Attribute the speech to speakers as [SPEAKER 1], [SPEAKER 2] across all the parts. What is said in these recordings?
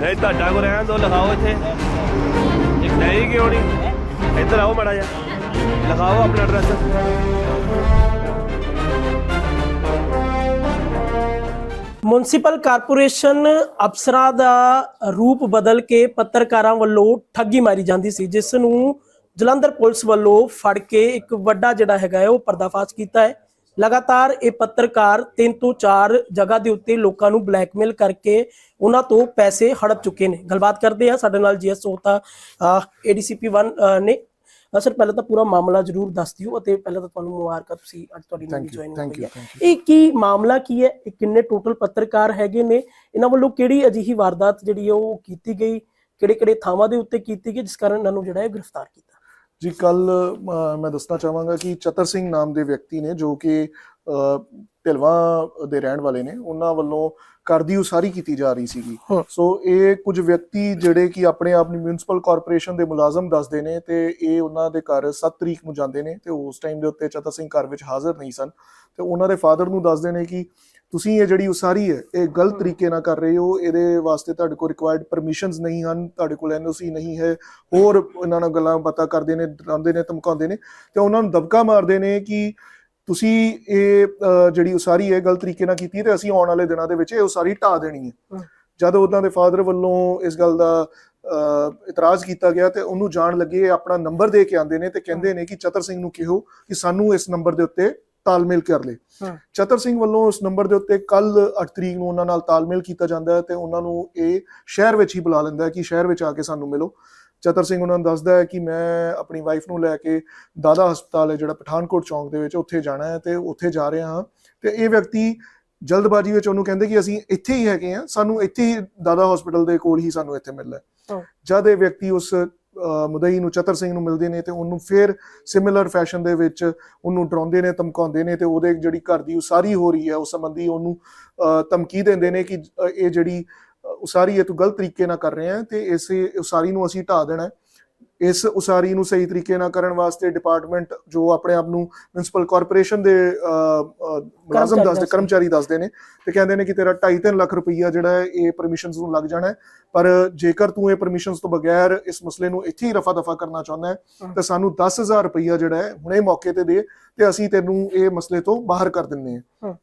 [SPEAKER 1] ਨਹੀਂ, ਤੁਹਾਡਾ ਕੋ ਰਹਿਣ ਦੋ ਲਿਖਾਓ ਇੱਥੇ। ਇੱਕ ਨਹੀਂ ਕਿਉਂ ਨਹੀਂ? ਇੱਧਰ ਆਓ ਮੜਾ ਜਾ ਲਿਖਾਓ ਆਪਣਾ ਐਡਰੈਸ
[SPEAKER 2] ਮੁਨਸਿਪਲ ਕਾਰਪੋਰੇਸ਼ਨ ਅਫਸਰਾਂ ਦਾ ਰੂਪ ਬਦਲ ਕੇ ਪੱਤਰਕਾਰਾਂ ਵੱਲੋਂ ਠੱਗੀ ਮਾਰੀ ਜਾਂਦੀ ਸੀ, ਜਿਸ ਨੂੰ ਜਲੰਧਰ ਪੁਲਿਸ ਵੱਲੋਂ ਫੜ ਕੇ ਇੱਕ ਵੱਡਾ ਜਿਹੜਾ ਹੈਗਾ ਉਹ ਪਰਦਾਫਾਸ਼ ਕੀਤਾ ਹੈ। ਲਗਾਤਾਰ ਇਹ ਪੱਤਰਕਾਰ ਤਿੰਨ ਤੋਂ ਚਾਰ ਜਗ੍ਹਾ ਦੇ ਉੱਤੇ ਲੋਕਾਂ ਨੂੰ ਬਲੈਕਮੇਲ ਕਰਕੇ ਉਹਨਾਂ ਤੋਂ ਪੈਸੇ ਹੜਪ ਚੁੱਕੇ ਨੇ। ਗੱਲਬਾਤ ਕਰਦੇ ਆ ਸਾਡੇ ਨਾਲ ਜੀਐਸ ਸੋਤਾ ਏਡੀਸੀਪੀ 1 ਨੇ। ਸਰ ਪਹਿਲਾਂ ਤਾਂ ਪੂਰਾ ਮਾਮਲਾ ਜ਼ਰੂਰ ਦੱਸ ਦਿਓ ਅਤੇ ਪਹਿਲਾਂ ਤਾਂ ਤੁਹਾਨੂੰ ਮੁਬਾਰਕਾਂ। ਤੁਸੀਂ ਅੱਜ ਤੁਹਾਡੀ ਨਵੀਂ ਜੁਆਇਨਿੰਗ ਹੋਈ ਹੈ। ਇਹ ਕੀ ਮਾਮਲਾ ਕੀ ਹੈ? ਇਹ ਕਿੰਨੇ ਟੋਟਲ ਪੱਤਰਕਾਰ ਹੈਗੇ ਨੇ? ਇਹਨਾਂ ਵੱਲੋਂ ਕਿਹੜੀ ਅਜਿਹੀ ਵਾਰਦਾਤ ਜਿਹੜੀ ਉਹ ਕੀਤੀ ਗਈ? ਕਿਹੜੇ ਕਿਹੜੇ ਥਾਵਾਂ ਦੇ ਉੱਤੇ ਕੀਤੀ ਗਈ ਜਿਸ ਕਾਰਨ ਇਹਨਾਂ ਨੂੰ ਜਿਹੜਾ ਹੈ ਗ੍ਰਿਫਤਾਰ ਕੀਤਾ?
[SPEAKER 3] ਜੀ ਕੱਲ ਮੈਂ ਦੱਸਣਾ ਚਾਹਾਂਗਾ ਕਿ ਚਤਰ ਸਿੰਘ ਨਾਮ ਦੇ ਵਿਅਕਤੀ ਨੇ ਜੋ ਕਿ ਢਿਲਵਾਂ ਦੇ ਰਹਿਣ ਵਾਲੇ ਨੇ ਉਹਨਾਂ ਵੱਲੋਂ ਘਰ ਦੀ ਉਸਾਰੀ ਕੀਤੀ ਜਾ ਰਹੀ ਸੀਗੀ। ਸੋ ਇਹ ਕੁਝ ਵਿਅਕਤੀ ਜਿਹੜੇ ਕਿ ਆਪਣੇ ਆਪ ਨੂੰ ਮਿਊਨਿਸਪਲ ਕਾਰਪੋਰੇਸ਼ਨ ਦੇ ਮੁਲਾਜ਼ਮ ਦੱਸਦੇ ਨੇ ਤੇ ਇਹ ਉਹਨਾਂ ਦੇ ਘਰ 7 ਤਰੀਕ ਨੂੰ ਜਾਂਦੇ ਨੇ ਤੇ ਉਸ ਟਾਈਮ ਦੇ ਉੱਤੇ ਚਤਰ ਸਿੰਘ ਘਰ ਵਿੱਚ ਹਾਜ਼ਰ ਨਹੀਂ ਸਨ। ਤੇ ਉਹਨਾਂ ਦੇ ਫਾਦਰ ਨੂੰ ਦੱਸਦੇ ਨੇ ਕਿ ਤੁਸੀਂ ਇਹ ਜਿਹੜੀ ਉਸਾਰੀ ਹੈ ਇਹ ਗਲਤ ਤਰੀਕੇ ਨਾਲ ਕਰ ਰਹੇ ਹੋ ਇਹਦੇ ਵਾਸਤੇ ਤੁਹਾਡੇ ਕੋਲ ਰਿਕੁਆਇਰਡ ਪਰਮਿਸ਼ਨਸ ਨਹੀਂ ਹਨ ਤੁਹਾਡੇ ਕੋਲ ਐਨਓਸੀ ਨਹੀਂ ਹੈ ਹੋਰ ਇਹਨਾਂ ਨਾਲ ਗੱਲਾਂ ਬਾਤਾਂ ਕਰਦੇ ਨੇ ਡਰਾਉਂਦੇ ਨੇ ਧਮਕਾਉਂਦੇ ਨੇ ਤੇ ਉਹਨਾਂ ਨੂੰ ਦਬਕਾ ਮਾਰਦੇ ਨੇ ਕਿ ਤੁਸੀਂ ਇਹ ਜਿਹੜੀ ਉਸਾਰੀ ਹੈ ਗਲਤ ਤਰੀਕੇ ਨਾਲ ਕੀਤੀ ਤੇ ਅਸੀਂ ਆਉਣ ਵਾਲੇ ਦਿਨਾਂ ਦੇ ਵਿੱਚ ਇਹ ਉਸਾਰੀ ਢਾ ਦੇਣੀ ਹੈ। ਜਦ ਉਹਨਾਂ ਦੇ ਫਾਦਰ ਵੱਲੋਂ ਇਸ ਗੱਲ ਦਾ ਇਤਰਾਜ਼ ਕੀਤਾ ਗਿਆ ਤੇ ਉਹਨੂੰ ਜਾਣ ਲੱਗੇ ਆਪਣਾ ਨੰਬਰ ਦੇ ਕੇ ਆਉਂਦੇ ਨੇ ਤੇ ਕਹਿੰਦੇ ਨੇ ਕਿ ਚਤਰ ਸਿੰਘ ਨੂੰ ਕਿਹੋ ਕਿ ਸਾਨੂੰ ਇਸ ਨੰਬਰ ਦੇ ਉੱਤੇ ਤਾਲਮੇਲ ਕਰ ਲੈ। ਚਤਰ ਸਿੰਘ ਵੱਲੋਂ ਉਸ ਨੰਬਰ ਦੇ ਉੱਤੇ ਕੱਲ 8 ਤਰੀਕ ਨੂੰ ਉਹਨਾਂ ਨਾਲ ਤਾਲਮੇਲ ਕੀਤਾ ਜਾਂਦਾ ਹੈ ਤੇ ਉਹਨਾਂ ਨੂੰ ਇਹ ਸ਼ਹਿਰ ਵਿੱਚ ਹੀ ਬੁਲਾ ਲੈਂਦਾ ਹੈ ਕਿ ਸ਼ਹਿਰ ਵਿੱਚ ਆ ਕੇ ਸਾਨੂੰ ਮਿਲੋ ਚਤਰ ਸਿੰਘ ਉਹਨਾਂ ਨੂੰ ਦੱਸਦਾ ਹੈ ਕਿ ਮੈਂ ਆਪਣੀ ਵਾਈਫ ਨੂੰ ਲੈ ਕੇ ਦਾਦਾ ਹਸਪਤਾਲ ਹੈ ਜਿਹੜਾ ਪਠਾਨਕੋਟ ਚੌਂਕ ਦੇ ਵਿੱਚ ਉੱਥੇ ਜਾਣਾ ਹੈ ਤੇ ਉੱਥੇ ਜਾ ਰਹੇ ਹਾਂ। ਤੇ ਇਹ ਵਿਅਕਤੀ ਜਲਦਬਾਜ਼ੀ ਵਿੱਚ ਉਹਨੂੰ ਕਹਿੰਦੇ ਕਿ ਅਸੀਂ ਇੱਥੇ ਹੀ ਹੈਗੇ ਆ ਸਾਨੂੰ ਇੱਥੇ ਹੀ ਦਾਦਾ ਹਸਪੀਟਲ ਦੇ ਕੋਲ ਹੀ ਸਾਨੂੰ ਇੱਥੇ ਮਿਲਣਾ ਜਦ ਇਹ ਵਿਅਕਤੀ ਉਸ ਮੁਦਈ ਨੂੰ ਚਤਰ ਸਿੰਘ ਨੂੰ ਮਿਲਦੇ ਨੇ ਤੇ ਉਹਨੂੰ ਫਿਰ ਸਿਮਿਲਰ ਫੈਸ਼ਨ ਦੇ ਵਿੱਚ ਉਹਨੂੰ ਡਰਾਉਂਦੇ ਨੇ ਧਮਕਾਉਂਦੇ ਨੇ ਤੇ ਉਹਦੇ ਜਿਹੜੀ ਘਰ ਦੀ ਉਸਾਰੀ ਹੋ ਰਹੀ ਹੈ ਉਸ ਸੰਬੰਧੀ ਉਹਨੂੰ ਧਮਕੀ ਦਿੰਦੇ ਨੇ ਕਿ ਇਹ ਜਿਹੜੀ ਉਸਾਰੀ ਹੈ ਤੂੰ ਗਲਤ ਤਰੀਕੇ ਨਾਲ ਕਰ ਰਿਹਾ ਹੈ ਤੇ ਇਸ ਉਸਾਰੀ ਨੂੰ ਅਸੀਂ ਢਾ ਦੇਣਾ ਇਸ ਉਸਾਰੀ ਨੂੰ ਸਹੀ ਤਰੀਕੇ ਨਾਲ ਕਰਨ ਵਾਸਤੇ ਡਿਪਾਰਟਮੈਂਟ ਜੋ ਆਪਣੇ ਆਪ ਨੂੰ ਮਿਊਨਿਸਪਲ ਕਾਰਪੋਰੇਸ਼ਨ ਦੇ ਮੁਲਾਜ਼ਮ ਦੱਸਦੇ। ਕਰਮਚਾਰੀ ਦੱਸਦੇ ਨੇ ਤੇ ਕਹਿੰਦੇ ਨੇ ਕਿ ਤੇਰਾ 2.5 ਲੱਖ ਰੁਪਈਆ ਜਿਹੜਾ ਹੈ ਇਹ ਪਰਮਿਸ਼ਨਸ ਨੂੰ ਲੱਗ ਜਾਣਾ ਪਰ ਜੇਕਰ ਤੂੰ ਇਹ ਪਰਮਿਸ਼ਨਸ ਤੋਂ ਬਗੈਰ ਇਸ ਮਸਲੇ ਨੂੰ ਇੱਥੇ ਹੀ ਰਫਾ ਦਫਾ ਕਰਨਾ ਚਾਹੁੰਦਾ ਹੈ। ਤਾਂ ਸਾਨੂੰ 10000 ਰੁਪਈਆ ਜਿਹੜਾ ਹੈ ਹੁਣੇ ਮੌਕੇ ਤੇ ਦੇ ਤੇ ਅਸੀਂ ਤੈਨੂੰ ਇਹ ਮਸਲੇ ਤੋਂ ਬਾਹਰ ਕਰ ਦਿੰਨੇ
[SPEAKER 2] ਹਮ।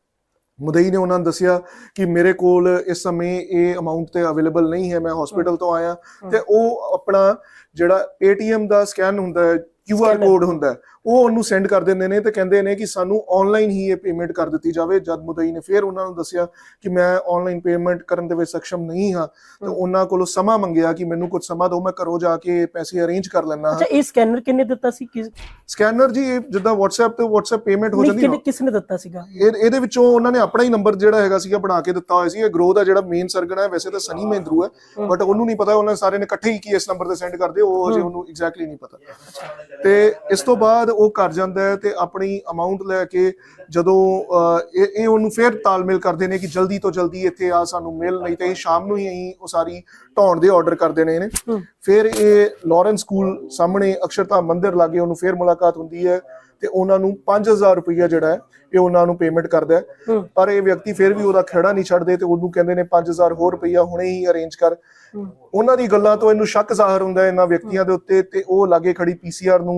[SPEAKER 3] ਮੁਦਈ ਨੇ ਉਹਨਾਂ ਨੂੰ ਦੱਸਿਆ ਕਿ ਮੇਰੇ ਕੋਲ ਇਸ ਸਮੇਂ ਇਹ ਅਮਾਉਂਟ ਤੇ ਅਵੇਲੇਬਲ ਨਹੀਂ ਹੈ ਮੈਂ ਹਸਪੀਟਲ ਤੋਂ ਆਇਆ। ਤੇ ਉਹ ਆਪਣਾ ਜਿਹੜਾ Paytm ਦਾ ਸਕੈਨ ਹੁੰਦਾ ਹੈ QR। ਕੋਡ ਹੁੰਦਾ ਉਹ ਉਹਨੂੰ ਸੈਂਡ ਕਰ ਦਿੰਦੇ ਨੇ ਤੇ ਕਹਿੰਦੇ ਨੇ ਕਿ ਸਾਨੂੰ ਆਨਲਾਈਨ ਹੀ ਇਹ ਪੇਮੈਂਟ ਕਰ ਦਿੱਤੀ ਜਾਵੇ। ਜਦ ਮੁਦਈ ਨੇ ਫਿਰ ਉਹਨਾਂ ਨੂੰ ਦੱਸਿਆ ਕਿ ਮੈਂ ਆਨਲਾਈਨ ਪੇਮੈਂਟ ਕਰਨ ਦੇ ਵਿੱਚ ਸક્ષਮ ਨਹੀਂ ਹਾਂ ਤੇ। ਉਹਨਾਂ ਕੋਲੋਂ ਸਮਾਂ ਮੰਗਿਆ ਕਿ ਮੈਨੂੰ ਕੁਝ ਸਮਾਂ ਦਿਓ ਮੈਂ ਘਰੋਂ ਜਾ ਕੇ ਪੈਸੇ ਅਰੇਂਜ ਕਰ ਲੈਣਾ
[SPEAKER 2] ਅੱਛਾ ਇਹ ਸਕੈਨਰ ਕਿੰਨੇ ਦਿੱਤਾ ਸੀ? ਕਿਸ
[SPEAKER 3] ਸਕੈਨਰ ਜੀ ਇਹ ਜਿੱਦਾਂ WhatsApp ਤੇ WhatsApp ਪੇਮੈਂਟ ਹੋ ਜਾਂਦੀ ਹੈ
[SPEAKER 2] ਕਿਸ ਨੇ ਦਿੱਤਾ ਸੀਗਾ?
[SPEAKER 3] ਇਹ ਇਹਦੇ ਵਿੱਚੋਂ ਉਹਨਾਂ ਨੇ ਆਪਣਾ ਹੀ ਨੰਬਰ ਜਿਹੜਾ ਹੈਗਾ ਸੀਗਾ ਬਣਾ ਕੇ ਦਿੱਤਾ ਹੋਇਆ ਸੀ। ਇਹ ਗਰੋ ਦਾ ਜਿਹੜਾ ਮੇਨ ਸਰਗਣਾ ਹੈ ਵੈਸੇ ਤਾਂ ਸਨੀ ਮਹਿੰਦਰੂ ਹੈ। ਬਟ ਉਹਨੂੰ ਨਹੀਂ ਪਤਾ ਉਹਨਾਂ ਸਾਰੇ ਨੇ ਇਕੱਠੇ ਹੀ ਕੀ ਇਸ ਨੰਬਰ ਤੇ ਸੈਂਡ ਕਰਦੇ ਉਹ ਅਜੇ। ਉਹਨੂੰ ਐਗਜ਼ੈਕਟਲੀ ਨਹੀਂ ਪਤਾ। ਤੇ ਇਸ ਤੋਂ ਬਾਅਦ ਉਹ ਕਰ ਜਾਂਦਾ ਹੈ ਤੇ ਆਪਣੀ ਅਮਾਉਂਟ ਲੈ ਕੇ ਜਦੋਂ ਇਹ ਇਹ ਉਹਨੂੰ ਫਿਰ ਤਾਲਮੇਲ ਕਰਦੇ ਨੇ ਕਿ ਜਲਦੀ ਤੋਂ ਜਲਦੀ ਇੱਥੇ ਆ ਸਾਨੂੰ ਮਿਲ ਨਹੀਂ ਤੇ ਸ਼ਾਮ ਨੂੰ ਹੀ ਅਸੀਂ ਉਹ ਸਾਰੀ ਢਾਉਣ ਦੇ ਆਰਡਰ ਕਰ ਦੇਣੇ ਨੇ
[SPEAKER 2] ਹਮ।
[SPEAKER 3] ਫਿਰ ਇਹ ਲਾਰੈਂਸ ਸਕੂਲ ਸਾਹਮਣੇ ਅਕਸ਼ਰਤਾ ਮੰਦਿਰ ਲਾਗੇ ਉਹਨੂੰ ਫਿਰ ਮੁਲਾਕਾਤ ਹੁੰਦੀ ਹੈ ਤੇ ਉਹਨਾਂ ਨੂੰ 5000 ਰੁਪਈਆ ਜਿਹੜਾ ਹੈ ਇਹ ਉਹਨਾਂ ਨੂੰ ਪੇਮੈਂਟ ਕਰਦਾ ਹੈ। ਪਰ ਇਹ ਵਿਅਕਤੀ ਫਿਰ ਵੀ ਉਹਦਾ ਖੜਾ ਨਹੀਂ ਛੱਡਦੇ ਤੇ ਉਹਨੂੰ ਕਹਿੰਦੇ ਨੇ 5000 ਹੋਰ ਰੁਪਈਆ ਹੁਣੇ ਹੀ ਅਰੇਂਜ ਕਰ। ਉਹਨਾਂ ਦੀ ਗੱਲਾਂ ਤੋਂ ਇਹਨੂੰ ਸ਼ੱਕ ਜ਼ਾਹਰ ਹੁੰਦਾ ਹੈ ਇਹਨਾਂ ਵਿਅਕਤੀਆਂ ਦੇ ਉੱਤੇ ਤੇ ਉਹ ਲਾਗੇ ਖੜੀ ਪੀਸੀਆਰ ਨੂੰ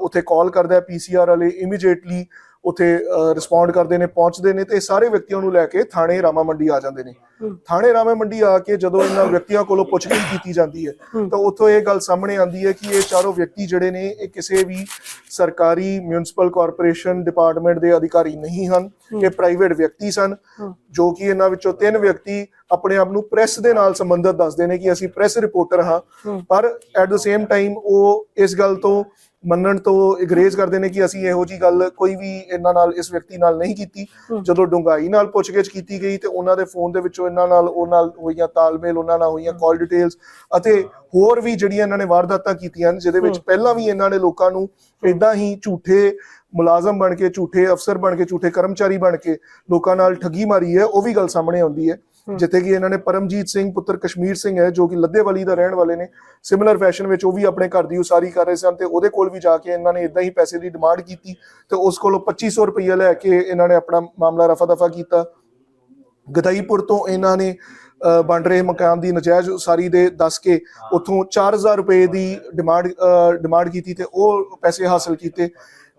[SPEAKER 3] ਉੱਥੇ ਕਾਲ ਕਰਦਾ ਹੈ ਪੀਸੀਆਰ ਵਾਲੇ ਇਮੀਡੀਏਟਲੀ ਉੱਥੇ ਰਿਸਪੌਂਡ ਕਰਦੇ ਨੇ ਪਹੁੰਚਦੇ ਨੇ ਤੇ ਸਾਰੇ ਵਿਅਕਤੀਆਂ ਨੂੰ ਲੈ ਕੇ ਥਾਣੇ ਰਾਮਾ ਮੰਡੀ ਆ ਜਾਂਦੇ ਨੇ। ਥਾਣੇ ਰਾਮਾ ਮੰਡੀ ਆ ਕੇ ਜਦੋਂ ਇਹਨਾਂ ਵਿਅਕਤੀਆਂ ਕੋਲੋਂ ਪੁੱਛਗਿੱਛ ਕੀਤੀ ਜਾਂਦੀ ਹੈ। ਤਾਂ ਉੱਥੋਂ ਇਹ ਗੱਲ ਸਾਹਮਣੇ ਆਉਂਦੀ ਹੈ ਕਿ ਇਹ ਚਾਰੋਂ ਵਿਅਕਤੀ ਜਿਹੜੇ ਨੇ ਇਹ ਕਿਸੇ ਵੀ ਸਰਕਾਰੀ ਮਿਊਨਿਸਪਲ ਕਾਰਪੋਰੇਸ਼ਨ ਡਿਪਾਰਟਮੈਂਟ ਦੇ ਅਧਿਕਾਰੀ ਨਹੀਂ ਹਨ ਇਹ ਪ੍ਰਾਈਵੇਟ ਵਿਅਕਤੀ ਸਨ। ਜੋ ਕਿ ਇਹਨਾਂ ਵਿੱਚੋਂ ਤਿੰਨ ਵਿਅਕਤੀ ਆਪਣੇ ਆਪ ਨੂੰ ਪ੍ਰੈਸ ਦੇ ਨਾਲ ਸੰਬੰਧਿਤ ਦੱਸਦੇ ਨੇ ਕਿ ਅਸੀਂ ਪ੍ਰੈਸ ਰਿਪੋਰਟਰ ਹਾਂ। ਪਰ ਐਟ ਦ ਸੇਮ ਟਾਈਮ ਉਹ ਇਸ ਗੱਲ ਤੋਂ ਮੰਨਣ ਤੋਂ ਇਗਰੇਜ਼ ਕਰਦੇ ਨੇ ਕਿ ਅਸੀਂ ਇਹੋ ਜੀ ਗੱਲ ਕੋਈ ਵੀ ਇਹਨਾਂ ਨਾਲ ਇਸ ਵਿਅਕਤੀ ਨਾਲ ਨਹੀਂ ਕੀਤੀ। ਜਦੋਂ ਡੁੰਗਾਈ ਨਾਲ ਪੁੱਛਗਿੱਛ ਕੀਤੀ ਗਈ ਤੇ ਉਹਨਾਂ ਦੇ ਫੋਨ ਦੇ ਵਿੱਚੋਂ ਇਹਨਾਂ ਨਾਲ ਉਹ ਨਾਲ ਹੋਈਆਂ ਤਾਲਮੇਲ ਉਹਨਾਂ ਨਾਲ ਹੋਈਆਂ ਕਾਲ ਡਿਟੇਲਸ ਅਤੇ ਹੋਰ ਵੀ ਜਿਹੜੀਆਂ ਇਹਨਾਂ ਨੇ ਵਾਰਦਾਤਾਂ ਕੀਤੀਆਂ ਨੇ ਜਿਹਦੇ ਵਿੱਚ। ਪਹਿਲਾਂ ਵੀ ਇਹਨਾਂ ਨੇ ਲੋਕਾਂ ਨੂੰ ਇਦਾਂ ਹੀ ਝੂਠੇ ਮੁਲਾਜ਼ਮ ਬਣ ਕੇ ਝੂਠੇ ਅਫਸਰ ਬਣ ਕੇ ਝੂਠੇ ਕਰਮਚਾਰੀ ਬਣ ਕੇ ਲੋਕਾਂ ਨਾਲ ਠੱਗੀ ਮਾਰੀ ਹੈ ਉਹ ਵੀ ਗੱਲ ਸਾਹਮਣੇ ਆਉਂਦੀ ਹੈ। ਜਿੱਥੇ ਕਿ ਇਹਨਾਂ ਨੇ ਪਰਮਜੀਤ ਸਿੰਘ ਪੁੱਤਰ ਕਸ਼ਮੀਰ ਸਿੰਘ ਹੈ ਜੋ ਕਿ ਲੱਦੇਵਾਲੀ ਦਾ ਰਹਿਣ ਵਾਲੇ ਨੇ। ਸਿਮਿਲਰ ਫੈਸ਼ਨ ਵਿੱਚ ਉਹ ਵੀ ਆਪਣੇ ਘਰ ਦੀ ਉਸਾਰੀ ਕਰ ਰਹੇ ਸਨ ਤੇ ਉਹਦੇ ਕੋਲ ਵੀ ਜਾ ਕੇ ਇਹਨਾਂ ਨੇ ਇਦਾਂ ਹੀ ਪੈਸੇ ਦੀ ਡਿਮਾਂਡ ਕੀਤੀ ਤੇ ਉਸ ਕੋਲੋਂ 2500 ਰੁਪਏ ਲੈ ਕੇ ਇਹਨਾਂ ਨੇ ਆਪਣਾ ਮਾਮਲਾ ਰਫਾ ਦਫਾ ਕੀਤਾ। ਗਦਾਈਪੁਰ ਤੋਂ ਇਹਨਾਂ ਨੇ ਬਣ ਰਹੇ ਮਕਾਨ ਦੀ ਨਜਾਇਜ਼ ਉਸਾਰੀ ਦੇ ਦੱਸ ਕੇ ਉੱਥੋਂ 4000 ਰੁਪਏ ਦੀ ਡਿਮਾਂਡ ਡਿਮਾਂਡ ਕੀਤੀ ਤੇ ਉਹ ਪੈਸੇ ਹਾਸਲ ਕੀਤੇ।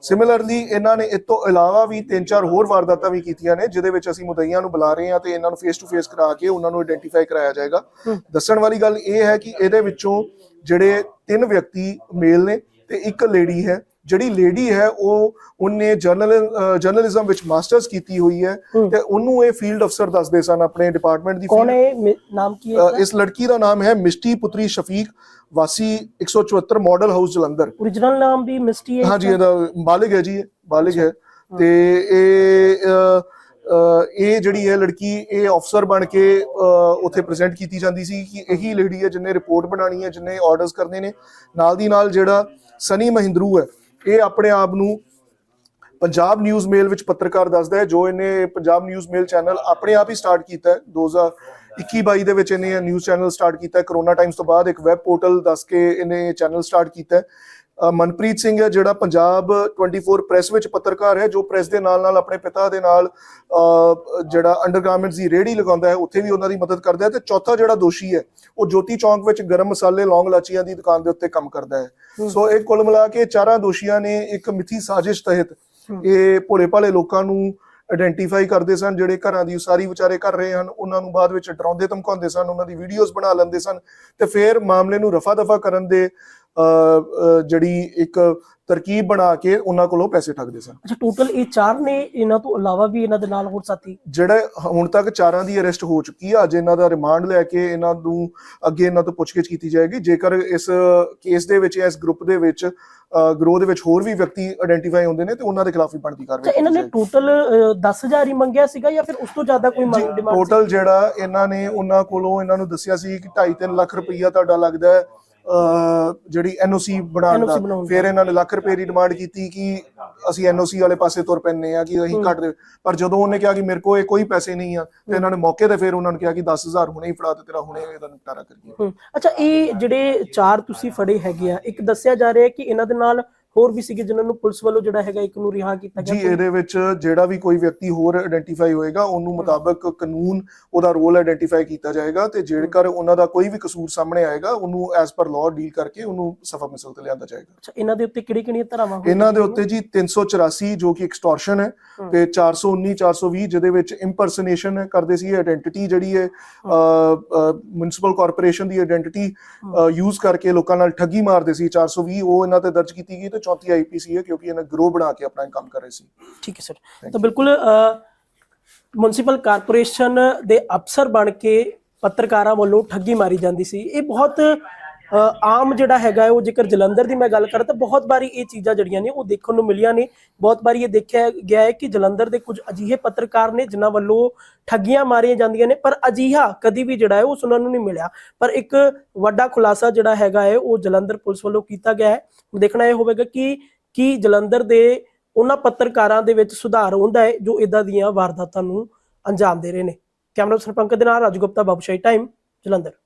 [SPEAKER 3] ਸਿਮਿਲਰਲੀ ਇਹਨਾਂ ਨੇ ਇਸ ਤੋਂ ਇਲਾਵਾ ਵੀ ਤਿੰਨ ਚਾਰ ਹੋਰ ਵਾਰਦਾਤਾਂ ਵੀ ਕੀਤੀਆਂ ਨੇ ਜਿਹਦੇ ਵਿੱਚ ਅਸੀਂ ਮੁਦਈਆਂ ਨੂੰ ਬੁਲਾ ਰਹੇ ਹਾਂ ਤੇ ਇਹਨਾਂ ਨੂੰ ਫੇਸ ਟੂ ਫੇਸ ਕਰਾ ਕੇ ਉਹਨਾਂ ਨੂੰ ਆਇਡੈਂਟੀਫਾਈ ਕਰਾਇਆ ਜਾਏਗਾ। ਦੱਸਣ ਵਾਲੀ ਗੱਲ ਇਹ ਹੈ ਕਿ ਇਹਦੇ ਵਿੱਚੋਂ ਜਿਹੜੇ ਤਿੰਨ ਵਿਅਕਤੀ ਮੇਲ ਨੇ ਤੇ ਇੱਕ ਲੇਡੀ ਹੈ। ਜਿਹੜੀ ਲੇਡੀ ਹੈ ਉਹ ਉਹਨੇ ਜਰਨਲ ਜਰਨਲਿਜ਼ਮ ਵਿੱਚ ਮਾਸਟਰਸ ਕੀਤੀ ਹੋਈ ਹੈ। ਤੇ ਉਹਨੂੰ ਇਹ ਫੀਲਡ ਅਫਸਰ ਦੱਸਦੇ ਸਨ ਆਪਣੇ ਡਿਪਾਰਟਮੈਂਟ ਦੀ
[SPEAKER 2] ਕੌਣ ਹੈ ਨਾਮ ਕੀ ਹੈ
[SPEAKER 3] ਇਸ ਲੜਕੀ ਦਾ ਨਾਮ ਹੈ ਮਿਸ਼ਟੀ ਪੁੱਤਰੀ ਸ਼ਫੀਕ ਵਾਸੀ 174 ਮਾਡਲ ਹਾਊਸ ਜਲੰਧਰ।
[SPEAKER 2] Origignal ਨਾਮ ਵੀ ਮਿਸਟੀ ਹੈ
[SPEAKER 3] ਹਾਂਜੀ ਇਹਦਾ ਬਾਲਿਗ ਹੈ ਜੀ ਇਹ, ਬਾਲਿਗ ਹੈ। ਤੇ ਇਹ ਇਹ ਜਿਹੜੀ ਹੈ ਲੜਕੀ ਇਹ ਅਫਸਰ ਬਣ ਕੇ ਉੱਥੇ ਪ੍ਰੈਜ਼ੈਂਟ ਕੀਤੀ ਜਾਂਦੀ ਸੀ ਕਿ ਇਹੀ ਲੇਡੀ ਹੈ ਜਿਹਨੇ ਰਿਪੋਰਟ ਬਣਾਣੀ ਹੈ ਜਿਹਨੇ ਆਰਡਰਸ ਕਰਨੇ ਨੇ। ਨਾਲ ਦੀ ਨਾਲ ਜਿਹੜਾ ਸਨੀ ਮਹਿੰਦਰੂ ਹੈ ਇਹ ਆਪਣੇ ਆਪ ਨੂੰ ਪੰਜਾਬ ਨਿਊਜ਼ ਮੇਲ ਵਿੱਚ ਪੱਤਰਕਾਰ ਦੱਸਦਾ ਹੈ, ਜੋ ਇਹਨੇ ਪੰਜਾਬ ਨਿਊਜ਼ ਮੇਲ ਚੈਨਲ ਆਪਣੇ ਆਪ ਹੀ ਸਟਾਰਟ ਕੀਤਾ ਹੈ 2021-22 ਦੇ ਵਿੱਚ ਇਹਨੇ ਨਿਊਜ਼ ਚੈਨਲ ਸਟਾਰਟ ਕੀਤਾ ਹੈ ਕਰੋਨਾ ਟਾਈਮਸ ਤੋਂ ਬਾਅਦ ਇੱਕ ਵੈਬ ਪੋਰਟਲ ਦੱਸ ਕੇ ਇਹਨੇ ਚੈਨਲ ਸਟਾਰਟ ਕੀਤਾ ਹੈ। ਮਨਪ੍ਰੀਤ ਸਿੰਘ ਹੈ ਜਿਹੜਾ ਪੰਜਾਬ 24 ਪ੍ਰੈਸ ਵਿੱਚ ਪੱਤਰਕਾਰ ਹੈ ਜੋ ਪ੍ਰੈਸ ਦੇ ਨਾਲ ਨਾਲ ਆਪਣੇ ਪਿਤਾ ਦੇ ਨਾਲ ਜਿਹੜਾ ਅੰਡਰਗਾਰਮੈਂਟਸ ਦੀ ਰੇਹੜੀ ਲਗਾਉਂਦਾ ਹੈ ਉੱਥੇ ਵੀ ਉਹਨਾਂ ਦੀ ਮਦਦ ਕਰਦਾ ਹੈ ਤੇ ਚੌਥਾ ਜਿਹੜਾ ਦੋਸ਼ੀ ਹੈ ਉਹ ਜੋਤੀ ਚੌਂਕ ਵਿੱਚ ਗਰਮ ਮਸਾਲੇ ਲੌਂਗ ਲਾਚੀਆਂ ਦੀ ਦੁਕਾਨ ਦੇ ਉੱਤੇ ਕੰਮ ਕਰਦਾ ਹੈ। ਸੋ ਇਹ ਕੁੱਲ ਮਿਲਾ ਕੇ ਚਾਰਾਂ ਦੋਸ਼ੀਆਂ ਨੇ ਇੱਕ ਮਿੱਥੀ ਸਾਜ਼ਿਸ਼ ਤਹਿਤ ਇਹ ਭੋਲੇ ਭਾਲੇ ਲੋਕਾਂ ਨੂੰ ਆਇਡੈਂਟੀਫਾਈ ਕਰਦੇ ਸਨ ਜਿਹੜੇ ਘਰਾਂ ਦੀ ਉਸਾਰੀ ਵਿਚਾਰੇ ਕਰ ਰਹੇ ਹਨ ਉਹਨਾਂ ਨੂੰ ਬਾਅਦ ਵਿੱਚ ਡਰਾਉਂਦੇ ਧਮਕਾਉਂਦੇ ਸਨ ਉਹਨਾਂ ਦੀ ਵੀਡੀਓਜ਼ ਬਣਾ ਲੈਂਦੇ ਸਨ ਤੇ ਫਿਰ ਮਾਮਲੇ ਨੂੰ ਰਫਾ ਦਫਾ ਕਰਨ ਦੇ ਜਿਹੜੀ ਇੱਕ ਤਰਕੀਬ ਬਣਾ ਕੇ ਉਹਨਾਂ ਕੋਲੋਂ ਪੈਸੇ ਠੱਗਦੇ ਸਨ।
[SPEAKER 2] ਅੱਛਾ ਟੋਟਲ ਇਹ ਚਾਰ ਨੇ ਇਹਨਾਂ ਤੋਂ ਇਲਾਵਾ ਵੀ ਇਹਨਾਂ ਦੇ ਨਾਲ ਹੋਰ ਸਾਥੀ?
[SPEAKER 3] ਜਿਹੜੇ ਹੁਣ ਤੱਕ ਚਾਰਾਂ ਦੀ ਅਰੈਸਟ ਹੋ ਚੁੱਕੀ ਆ ਅੱਜ ਇਹਨਾਂ ਦਾ ਰਿਮਾਂਡ ਲੈ ਕੇ ਇਹਨਾਂ ਨੂੰ ਅੱਗੇ ਇਹਨਾਂ ਤੋਂ ਪੁੱਛਗਿੱਛ ਕੀਤੀ ਜਾਏਗੀ। ਜੇਕਰ ਇਸ ਕੇਸ ਦੇ ਵਿੱਚ ਇਸ ਗਰੁੱਪ ਦੇ ਵਿੱਚ ਗਰੋਹ ਦੇ ਵਿੱਚ ਹੋਰ ਵੀ ਵਿਅਕਤੀ ਆਇਡੈਂਟੀਫਾਈ ਹੁੰਦੇ ਨੇ ਤੇ ਉਹਨਾਂ ਦੇ ਖਿਲਾਫ ਵੀ ਬਣਦੀ ਕਾਰਵਾਈ
[SPEAKER 2] ਇਹਨਾਂ ਨੇ ਟੋਟਲ 10000 ਹੀ ਮੰਗਿਆ ਸੀਗਾ ਜਾਂ ਫਿਰ ਉਸ ਤੋਂ ਜ਼ਿਆਦਾ ਕੋਈ ਮੰਗ ਡਿਮਾਂਡ
[SPEAKER 3] ਟੋਟਲ ਜਿਹੜਾ ਇਹਨਾਂ ਨੇ ਉਹਨਾਂ ਕੋਲੋਂ ਇਹਨਾਂ ਨੂੰ ਦੱਸਿਆ ਸੀ ਕਿ 2.5 ਲੱਖ ਰੁਪਈਆ ਤੁਹਾਡਾ ਲੱਗਦਾ ਹੈ। ਜਿਹੜੀ ਐਨਓਸੀ ਬਣਾਉਣ ਦਾ। ਫਿਰ ਇਹਨਾਂ ਨੇ ਲੱਖ ਰੁਪਏ ਦੀ ਡਿਮਾਂਡ ਕੀਤੀ ਕਿ ਅਸੀਂ ਐਨਓਸੀ ਵਾਲੇ ਪਾਸੇ ਤੁਰ ਪੈਂਦੇ ਆ ਕਿ ਅਸੀਂ ਘੱਟ ਦੇ ਪਰ ਜਦੋਂ ਉਹਨੇ ਕਿਹਾ ਕਿ ਮੇਰੇ ਕੋਲ ਇਹ ਕੋਈ ਪੈਸੇ ਨਹੀਂ ਆ ਤੇ ਇਹਨਾਂ ਨੇ ਮੌਕੇ ਤੇ ਫਿਰ ਉਹਨਾਂ ਨੂੰ ਕਿਹਾ ਕਿ 10000 ਹੁਣੇ ਹੀ ਫੜਾ ਤੇ ਤੇਰਾ ਹੁਣੇ ਇਹਦਾ ਨਿਪਟਾਰਾ ਕਰੀਏ।
[SPEAKER 2] ਅੱਛਾ ਇਹ ਜਿਹੜੇ ਚਾਰ ਤੁਸੀਂ ਫੜੇ ਹੈਗੇ ਆ ਇੱਕ ਦੱਸਿਆ ਜਾ ਰਿਹਾ ਹੈ ਕਿ ਇਹਨਾਂ ਦੇ ਨਾਲ ਹੋਰ ਵੀ ਸੀਗੇ ਜਿਨ੍ਹਾਂ ਨੂੰ ਪੁਲਿਸ ਵੱਲੋਂ ਜਿਹੜਾ ਹੈਗਾ ਇੱਕ ਨੂੰ ਰਿਹਾ ਕੀਤਾ
[SPEAKER 3] ਜੀ
[SPEAKER 2] ਗਿਆ
[SPEAKER 3] ਇਹਦੇ ਵਿੱਚ ਜਿਹੜਾ ਵੀ ਕੋਈ ਵਿਅਕਤੀ ਹੋਰ ਆਇਡੈਂਟੀਫਾਈ ਹੋਏਗਾ ਉਹਨੂੰ ਮੁਤਾਬਕ ਕਾਨੂੰਨ ਉਹਦਾ ਰੋਲ ਆਇਡੈਂਟੀਫਾਈ ਕੀਤਾ ਜਾਏਗਾ ਤੇ ਜੇਕਰ ਉਹਨਾਂ ਦਾ ਕੋਈ ਵੀ ਕਸੂਰ ਸਾਹਮਣੇ ਆਏਗਾ ਉਹਨੂੰ ਐਸ ਪਰ ਲਾਅ ਡੀਲ ਕਰਕੇ ਉਹਨੂੰ ਸਫਾ ਮਿਸਲ ਤੇ ਲਿਆਂਦਾ ਜਾਏਗਾ।
[SPEAKER 2] ਅੱਛਾ ਇਹਨਾਂ ਦੇ ਉੱਤੇ ਕਿਹੜੀ ਕਿਹੜੀਆਂ ਧਾਰਾਵਾਂ ਹੋਣਗੀਆਂ?
[SPEAKER 3] ਇਹਨਾਂ ਦੇ ਉੱਤੇ ਜੀ 384 ਜੋ ਕਿ ਐਕਸਟੋਰਸ਼ਨ ਹੈ ਤੇ 419 420 ਜਿਹਦੇ ਵਿੱਚ ਇੰਪਰਸਨੇਸ਼ਨ ਕਰਦੇ ਸੀ ਆਇਡੈਂਟੀਟੀ ਜਿਹੜੀ ਹੈ ਮਿਊਨਿਸਪਲ ਕਾਰਪੋਰੇਸ਼ਨ ਦੀ ਆਇਡੈਂਟੀਟੀ ਯੂਜ਼ ਕਰਕੇ ਲੋਕਾਂ ਨਾਲ ਠੱਗੀ ਮਾਰਦੇ ਸੀ 420 ਉਹ ਇਹਨਾਂ ਤੇ ਦਰਜ ਕੀਤੀ ਗਈ ਤੇ 34 ਆਈਪੀਸੀ ਹੈ ਕਿਉਂਕਿ ਇਹਨਾਂ ਗਰੋ ਬਣਾ ਕੇ ਆਪਣਾ ਕੰਮ ਕਰ ਰਹੇ ਸੀ।
[SPEAKER 2] ਠੀਕ ਹੈ ਸਰ ਤਾਂ ਬਿਲਕੁਲ ਮਿਊਨਿਸਪਲ ਕਾਰਪੋਰੇਸ਼ਨ ਦੇ ਅਫਸਰ ਬਣ ਕੇ ਪੱਤਰਕਾਰਾਂ ਵੱਲੋਂ ਠੱਗੀ ਮਾਰੀ ਜਾਂਦੀ ਸੀ। ਇਹ ਬਹੁਤ ਆਮ ਜਿਹੜਾ ਹੈਗਾ ਉਹ ਜੇਕਰ ਜਲੰਧਰ ਦੀ ਮੈਂ ਗੱਲ ਕਰਾਂ ਤਾਂ ਬਹੁਤ ਵਾਰੀ ਇਹ ਚੀਜ਼ਾਂ ਜਿਹੜੀਆਂ ਨੇ, ਉਹ ਦੇਖਣ ਨੂੰ ਮਿਲੀਆਂ ਨੇ। ਬਹੁਤ ਵਾਰੀ ਇਹ ਦੇਖਿਆ ਗਿਆ ਹੈ ਕਿ ਜਲੰਧਰ ਦੇ ਕੁਝ ਅਜਿਹੇ ਪੱਤਰਕਾਰ ਨੇ, ਜਿਨ੍ਹਾਂ ਵੱਲੋਂ ਠੱਗੀਆਂ ਮਾਰੀਆਂ ਜਾਂਦੀਆਂ ਨੇ, ਪਰ ਅਜਿਹਾ ਕਦੀ ਵੀ ਜਿਹੜਾ ਹੈ, ਉਹ ਸੁਣਨ ਨੂੰ ਨਹੀਂ ਮਿਲਿਆ। ਪਰ ਇੱਕ ਵੱਡਾ ਖੁਲਾਸਾ ਜਿਹੜਾ ਹੈਗਾ ਹੈ, ਉਹ ਜਲੰਧਰ ਪੁਲਿਸ ਵੱਲੋਂ ਕੀਤਾ ਗਿਆ ਹੈ। ਦੇਖਣਾ ਇਹ ਹੋਵੇਗਾ ਕਿ, ਕੀ ਜਲੰਧਰ ਦੇ ਉਹਨਾਂ ਪੱਤਰਕਾਰਾਂ ਦੇ ਵਿੱਚ ਸੁਧਾਰ ਹੁੰਦਾ ਹੈ, ਜੋ ਇਦਾਂ ਦੀਆਂ ਵਾਰਦਾਤਾਂ ਨੂੰ ਅੰਜਾਮ ਦੇ ਰਹੇ ਨੇ। ਕੈਮਰਾ ਸਰਪੰਕ ਦੇ ਨਾਲ ਰਾਜੂ ਗੁਪਤਾ ਬਾਬੂਸ਼ਾਹੀ ਟਾਈਮ ਜਲੰਧਰ।